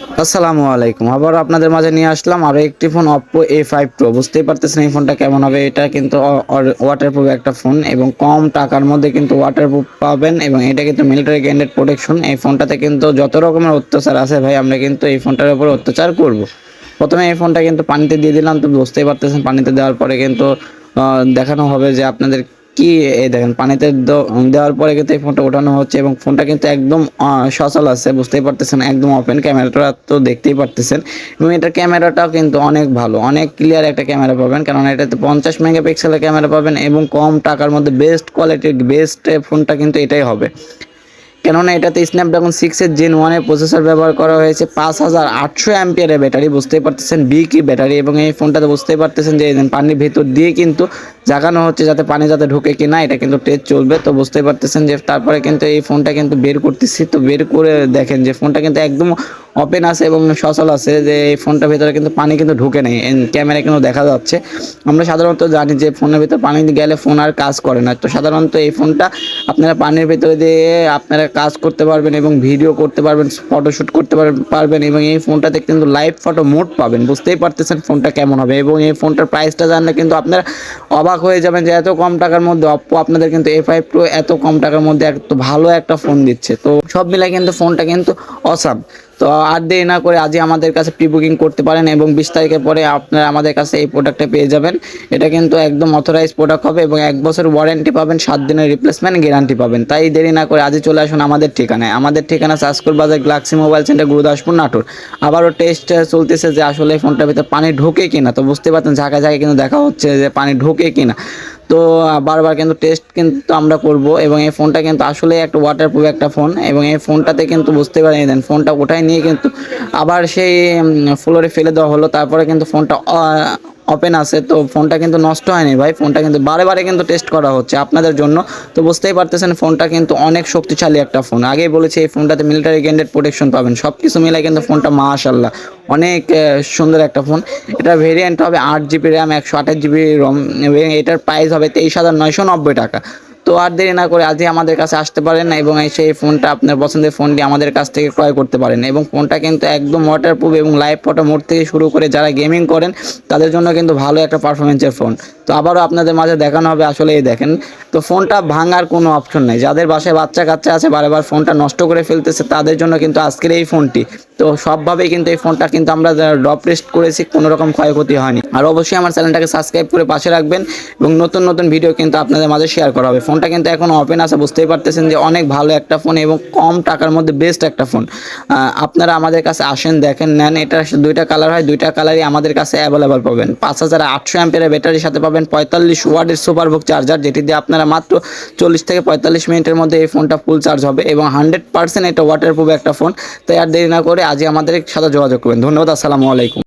আসসালামু আলাইকুম। আবার আপনাদের মাঝে নিয়ে আসলাম আরও একটি phone Oppo A five pro বুঝতেই পারতেছেন এই ফোনটা কেমন হবে? এটা কিন্তু ওয়াটারপ্রুফ একটা ফোন এবং কম টাকার মধ্যে কিন্তু ওয়াটারপ্রুফ পাবেন এবং এটা কিন্তু মিলিটারি গ্যান্ডেড প্রোটেকশন এই ফোনটাতে কিন্তু যত রকমের অত্যাচার আছে ভাই, আমরা কিন্তু এই ফোনটার উপর অত্যাচার করব। প্রথমে এই ফোনটা কিন্তু পানিতে দিয়ে দিলাম, তো বুঝতেই পারতেছেন পানিতে দেওয়ার পরে কিন্তু দেখানো হবে যে আপনাদের কি, এই দেখেন, পানিতে দেওয়ার পরে কিন্তু এই ফোনটা ওঠানো হচ্ছে এবং ফোনটা কিন্তু একদম সচল আছে, বুঝতেই পারতেছেন, একদম ওপেন ক্যামেরাটা তো দেখতেই পারতেছেন। এবং এটার ক্যামেরাটাও কিন্তু অনেক ভালো, অনেক ক্লিয়ার একটা ক্যামেরা পাবেন, কারণ এটাতে পঞ্চাশ মেগাপিক্সেলের ক্যামেরা পাবেন এবং কম টাকার মধ্যে বেস্ট কোয়ালিটির বেস্ট ফোনটা কিন্তু এটাই হবে। কেননা এটাতে স্ন্যাপড্রাগন সিক্সের জেন ওয়ানের প্রসেসর ব্যবহার করা হয়েছে পাঁচ হাজার আটশো অ্যাম্পিয়ারের ব্যাটারি বুঝতেই পারতেছেন বি কি ব্যাটারি এবং এই ফোনটাতে বুঝতেই পারতেছেন যে পানির ভেতর দিয়ে কিন্তু জাগানো হচ্ছে যাতে পানি যাতে ঢোকে কি না, এটা কিন্তু টেস্ট চলবে। তো বুঝতেই পারতেছেন যে তারপরে কিন্তু এই ফোনটা কিন্তু বের করতেছি। তো বের করে দেখেন যে ফোনটা কিন্তু একদম ওপেন আছে এবং সচল আছে যে এই ফোনটার ভিতরে কিন্তু পানি কিন্তু ঢুকে নেই। ক্যামেরা কিন্তু দেখা যাচ্ছে। আমরা সাধারণত জানি যে ফোনের ভিতরে পানি গেলে ফোন আর কাজ করে না। তো সাধারণত এই ফোনটা আপনারা পানির ভিতরে দিয়ে আপনারা কাজ করতে পারবেন এবং ভিডিও করতে পারবেন ফটোশ্যুট করতে পার- পারবেন এবং এই ফোনটাতে কিন্তু লাইভ ফটো মোড পাবেন। বুঝতেই পারতেছেন ফোনটা কেমন হবে এবং এই ফোনটার প্রাইসটা জানলে কিন্তু আপনারা অবাক হয়ে যাবেন যে এত কম টাকার মধ্যে অপ্পো আপনাদের কিন্তু এ ফাইভ প্রো এত কম টাকার মধ্যে এত ভালো একটা ফোন দিচ্ছে। তো সব মিলাই কিন্তু ফোনটা কিন্তু অসাম তো আর দেরি না করে আজই আমাদের কাছে প্রি বুকিং করতে পারেন এবং বিশ তারিখের পরে আপনারা আমাদের কাছে এই প্রোডাক্টটা পেয়ে যাবেন। এটা কিন্তু একদম অথরাইজ প্রোডাক্ট হবে এবং এক বছর ওয়ারেন্টি পাবেন, সাত দিনের রিপ্লেসমেন্ট গ্যারান্টি পাবেন। তাই দেরি না করে আজই চলে আসুন আমাদের ঠিকানায়। আমাদের ঠিকানা সাসকুল বাজার, Galaxy mobile centre, Gurudaspur, Natore. আবারও টেস্ট চলতেছে যে আসলে ফোনটার ভিতরে পানি ঢোকে কিনা। তো বুঝতে পারছেন জায়গায় জায়গায় কিন্তু দেখা হচ্ছে যে পানি ঢোকে কিনা। তো বারবার কিন্তু টেস্ট কিন্তু আমরা করব এবং এই ফোনটা কিন্তু আসলে একটা ওয়াটারপ্রুফ একটা ফোন এবং এই ফোনটাতে কিন্তু বুঝতে পারেন দেন ফোনটা ওঠায় নিয়ে কিন্তু আবার সেই ফ্লোরে ফেলে দেওয়া হলো, তারপরে কিন্তু ফোনটা ওপেন আছে, তো ফোনটা কিন্তু নষ্ট হয়নি ভাই। ফোনটা কিন্তু বারে বারে কিন্তু টেস্ট করা হচ্ছে আপনাদের জন্য। তো বুঝতেই পারতেছেন, ফোনটা কিন্তু অনেক শক্তিশালী একটা ফোন। আগেই বলেছি, এই ফোনটাতে মিলিটারি গ্যান্ডেড প্রোটেকশন পাবেন। সব কিছু মিলে কিন্তু ফোনটা মাশাল্লাহ অনেক সুন্দর একটা ফোন। এটার ভেরিয়েন্ট হবে আট জিবি র্যাম একশো আঠাশ জিবি রম এবং এটার প্রাইস হবে তেইশ হাজার নয়শো নব্বই টাকা। তো আর দেরি না করে আজই আমাদের কাছে আসতে পারেন এবং এসে এই ফোনটা আপনার পছন্দের ফোনটি আমাদের কাছ থেকে ক্রয় করতে পারেন এবং ফোনটা কিন্তু একদম ওয়াটারপ্রুফ এবং লাইভ ফটো মোড থেকে শুরু করে যারা গেমিং করেন, তাদের জন্য কিন্তু ভালো একটা পারফরমেন্সের ফোন তো আবারও আপনাদের মাঝে দেখানো হবে আসলে এই দেখেন, তো ফোনটা ভাঙার কোনো অপশন নেই। যাদের বাসায় বাচ্চা কাচ্চা আছে, বারবার ফোনটা নষ্ট করে ফেলতেছে, তাদের জন্য কিন্তু আজকের এই ফোনটি। তো সবভাবেই কিন্তু এই ফোনটা কিন্তু আমরা ড্রপ রেস্ট করেছি, কোনো রকম ক্ষয়ক্ষতি হয়নি। আর অবশ্যই আমার চ্যানেলটাকে সাবস্ক্রাইব করে পাশে রাখবেন এবং নতুন নতুন ভিডিও কিন্তু আপনাদের মাঝে শেয়ার করা হবে। ফোনটা কিন্তু এখন ওপেন আছে, বুঝতেই পারতেছেন যে অনেক ভালো একটা ফোন এবং কম টাকার মধ্যে বেস্ট একটা ফোন আপনারা আমাদের কাছে আসেন, দেখেন, নেন, এটা দুইটা কালার হয়, দুইটা কালারই আমাদের কাছে অ্যাভেলেবল পাবেন। পাঁচ হাজার আটশো অ্যাম্পের ব্যাটারির সাথে পাবেন পঁয়তাল্লিশ ওয়ার্ডের সুপারবুক চার্জার যেটি দিয়ে আপনারা মাত্র চল্লিশ থেকে পঁয়তাল্লিশ মিনিটের মধ্যে এই ফোনটা ফুল চার্জ হবে এবং হান্ড্রেড পার্সেন্ট এটা ওয়াটার ওয়াটারপ্রুফ একটা ফোন তাই আর দেরি না করে আজই আমাদের সাথে যোগাযোগ করবেন। ধন্যবাদ আসসালামু আলাইকুম।